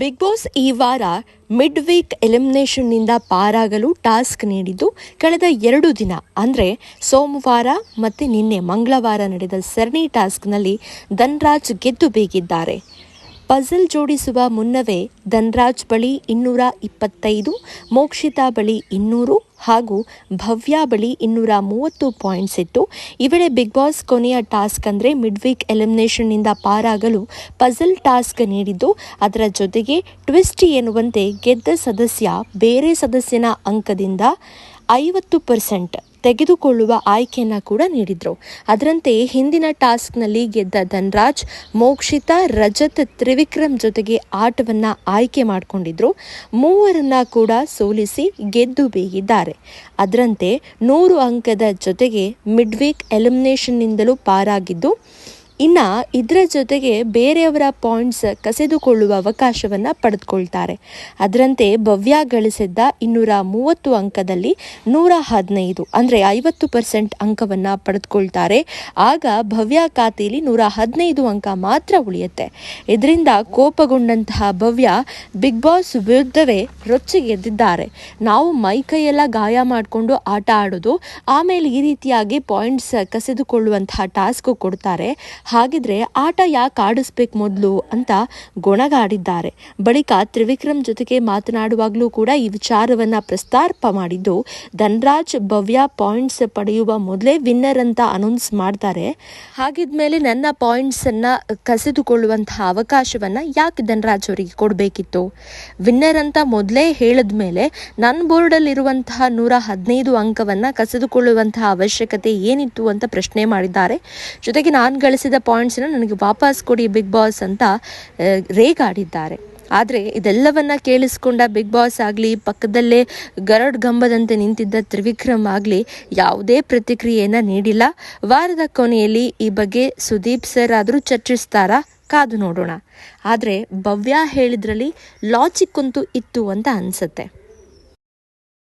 Big boss ಈ ವಾರ mid week ಎಲಿಮಿನೇಷನ್ನಿಂದ ಪಾರಾಗಲು ಟಾಸ್ಕ್ ನೀಡಿದ್ದು, ಕಳೆದ ಎರಡು ದಿನ, ಅಂದರೆ ಸೋಮವಾರ ಮತ್ತು ನಿನ್ನೆ ಮಂಗಳವಾರ ನಡೆದ ಸರಣಿ ಟಾಸ್ಕ್ನಲ್ಲಿ ಧನ್ರಾಜ್ ಗೆದ್ದು ಬೀಗಿದ್ದಾರೆ. ಪಜಲ್ ಜೋಡಿಸುವ ಮುನ್ನವೇ ಧನ್ರಾಜ್ ಬಳಿ ಇನ್ನೂರ ಇಪ್ಪತ್ತೈದು, ಮೋಕ್ಷಿತಾ ಬಳಿ ಇನ್ನೂರು ಹಾಗೂ ಭವ್ಯ ಬಳಿ ಇನ್ನೂರ ಮೂವತ್ತು ಪಾಯಿಂಟ್ಸ್ ಇತ್ತು. ಈ ವೇಳೆ ಬಿಗ್ ಬಾಸ್ ಕೊನೆಯ ಟಾಸ್ಕ್ ಅಂದರೆ ಮಿಡ್ ವೀಕ್ ಎಲಿಮಿನೇಷನ್ನಿಂದ ಪಾರಾಗಲು ಪಜಲ್ ಟಾಸ್ಕ್ ನೀಡಿದ್ದು. ಅದರ ಜೊತೆಗೆ ಟ್ವಿಸ್ಟ್ ಎನ್ನುವಂತೆ ಗೆದ್ದ ಸದಸ್ಯ ಬೇರೆ ಸದಸ್ಯನ ಅಂಕದಿಂದ ಐವತ್ತು ಪರ್ಸೆಂಟ್ ತೆಗೆದುಕೊಳ್ಳುವ ಆಯ್ಕೆಯನ್ನು ಕೂಡ ನೀಡಿದರು. ಅದರಂತೆ ಹಿಂದಿನ ಟಾಸ್ಕ್ನಲ್ಲಿ ಗೆದ್ದ ಧನ್ರಾಜ್ ಮೋಕ್ಷಿತಾ ರಜತ್ ತ್ರಿವಿಕ್ರಮ್ ಜೊತೆಗೆ ಆಟವನ್ನು ಆಯ್ಕೆ ಮಾಡಿಕೊಂಡಿದ್ರು. ಮೂವರನ್ನ ಕೂಡ ಸೋಲಿಸಿ ಗೆದ್ದು ಬೀಗಿದ್ದಾರೆ. ಅದರಂತೆ ನೂರು ಅಂಕದ ಜೊತೆಗೆ ಮಿಡ್ ವೀಕ್ ಎಲಿಮಿನೇಷನ್ನಿಂದಲೂ ಪಾರಾಗಿದ್ದು ಇನ್ನು ಇದರ ಜೊತೆಗೆ ಬೇರೆಯವರ ಪಾಯಿಂಟ್ಸ್ ಕಸಿದುಕೊಳ್ಳುವ ಅವಕಾಶವನ್ನು ಪಡೆದುಕೊಳ್ತಾರೆ. ಅದರಂತೆ ಭವ್ಯ ಗಳಿಸಿದ್ದ ಇನ್ನೂರ ಮೂವತ್ತು ಅಂಕದಲ್ಲಿ ನೂರ ಹದಿನೈದು ಅಂದರೆ ಐವತ್ತು ಪರ್ಸೆಂಟ್ ಅಂಕವನ್ನು ಪಡೆದುಕೊಳ್ತಾರೆ. ಆಗ ಭವ್ಯ ಖಾತೆಯಲ್ಲಿ ನೂರ ಹದಿನೈದು ಅಂಕ ಮಾತ್ರ ಉಳಿಯುತ್ತೆ. ಇದರಿಂದ ಕೋಪಗೊಂಡಂತಹ ಭವ್ಯ ಬಿಗ್ ಬಾಸ್ ವಿರುದ್ಧವೇ ರೊಚ್ಚಿಗೆದ್ದಿದ್ದಾರೆ ನಾವು ಮೈ ಕೈಯೆಲ್ಲ ಗಾಯ ಮಾಡಿಕೊಂಡು ಆಟ ಆಡೋದು, ಆಮೇಲೆ ಈ ರೀತಿಯಾಗಿ ಪಾಯಿಂಟ್ಸ್ ಕಸಿದುಕೊಳ್ಳುವಂತಹ ಟಾಸ್ಕ್ ಕೊಡ್ತಾರೆ. ಹಾಗಿದ್ರೆ ಆಟ ಯಾಕೆ ಆಡಿಸ್ಬೇಕು ಮೊದಲು ಅಂತ ಗೊಣಗಾಡಿದ್ದಾರೆ. ಬಳಿಕ ತ್ರಿವಿಕ್ರಮ್ ಜೊತೆಗೆ ಮಾತನಾಡುವಾಗಲೂ ಕೂಡ ಈ ವಿಚಾರವನ್ನು ಪ್ರಸ್ತಾಪ ಮಾಡಿದ್ದು, ಧನ್ರಾಜ್ ಭವ್ಯ ಪಾಯಿಂಟ್ಸ್ ಪಡೆಯುವ ಮೊದಲೇ ವಿನ್ನರ್ ಅಂತ ಅನೌನ್ಸ್ ಮಾಡ್ತಾರೆ. ಹಾಗಿದ್ಮೇಲೆ ನನ್ನ ಪಾಯಿಂಟ್ಸ್ ಅನ್ನ ಕಸಿದುಕೊಳ್ಳುವಂತಹ ಅವಕಾಶವನ್ನ ಯಾಕೆ ಧನ್ರಾಜ್ ಅವರಿಗೆ ಕೊಡಬೇಕಿತ್ತು? ವಿನ್ನರ್ ಅಂತ ಮೊದಲೇ ಹೇಳಿದ್ಮೇಲೆ ನನ್ನ ಬೋರ್ಡಲ್ಲಿರುವಂತಹ ನೂರ ಹದಿನೈದು ಅಂಕವನ್ನ ಕಸಿದುಕೊಳ್ಳುವಂತಹ ಅವಶ್ಯಕತೆ ಏನಿತ್ತು ಅಂತ ಪ್ರಶ್ನೆ ಮಾಡಿದ್ದಾರೆ. ಜೊತೆಗೆ ನಾನು ಗಳಿಸಿದ ಪಾಯಿಂಟ್ಸ್ನ ನನಗೆ ವಾಪಸ್ ಕೊಡಿ ಬಿಗ್ ಬಾಸ್ ಅಂತ ರೇಗಾಡಿದ್ದಾರೆ. ಆದರೆ ಇದೆಲ್ಲವನ್ನ ಕೇಳಿಸ್ಕೊಂಡ ಬಿಗ್ ಬಾಸ್ ಆಗಲಿ, ಪಕ್ಕದಲ್ಲೇ ಗರಡ್ ಗಂಬದಂತೆ ನಿಂತಿದ್ದ ತ್ರಿವಿಕ್ರಮ್ ಆಗಲಿ, ಯಾವುದೇ ಪ್ರತಿಕ್ರಿಯೆಯನ್ನು ನೀಡಿಲ್ಲ. ವಾರದ ಕೊನೆಯಲ್ಲಿ ಈ ಬಗ್ಗೆ ಸುದೀಪ್ ಸರ್ ಆದರೂ ಚರ್ಚಿಸ್ತಾರಾ? ಕಾದು ನೋಡೋಣ. ಆದರೆ ಭವ್ಯ ಹೇಳಿದ್ರಲ್ಲಿ ಲಾಜಿಕ್ ಅಂತೂ ಇತ್ತು ಅಂತ ಅನಿಸುತ್ತೆ.